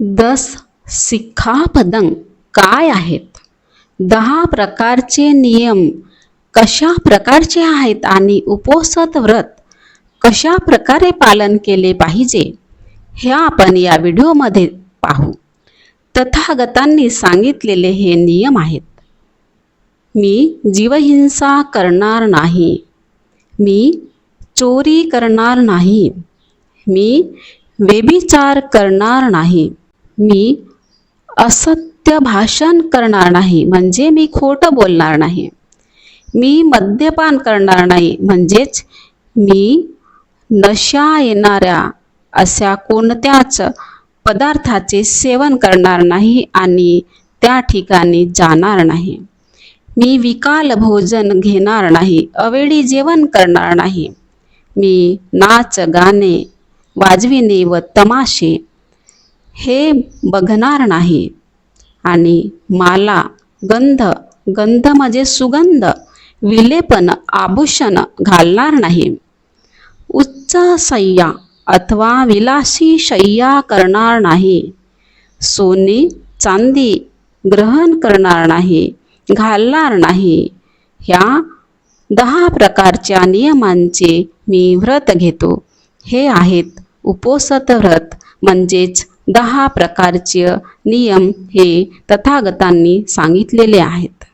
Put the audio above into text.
दस सिक्खापदं काय आहेत? दहा प्रकारचे नियम कशा प्रकारचे आहेत आणि उपोसत व्रत कशा प्रकारे पालन केले पाहिजे हे आपण या व्हिडिओमध्ये पाहू. तथागतांनी सांगितलेले हे नियम आहेत. मी जीवहिंसा करणार नाही. मी चोरी करणार नाही. मी व्यभिचार करणार नाही. मी असत्य भाषण करणार नाही म्हणजे मी खोटं बोलणार नाही. मी मद्यपान करणार नाही म्हणजेच मी नशा येणाऱ्या अशा कोणत्याच पदार्थाचे सेवन करणार नाही आणि त्या ठिकाणी जाणार नाही. मी विकाल भोजन घेणार नाही अवेळी जेवण करणार नाही. मी नाच गाणे वाजविणे व तमाशे हे बघणार नाही. आणि माला गंध गंध म्हणजे सुगंध विलेपन आभूषण घालणार नाही. उच्च सय्या अथवा विलासी शय्या करणार नाही. सोने चांदी ग्रहण करणार नाही घालणार नाही. ह्या दहा प्रकारच्या नियमांचे मी व्रत घेतो. हे आहेत उपोसत व्रत म्हणजेच दहा प्रकारचे नियम हे तथागतांनी सांगितलेले आहेत.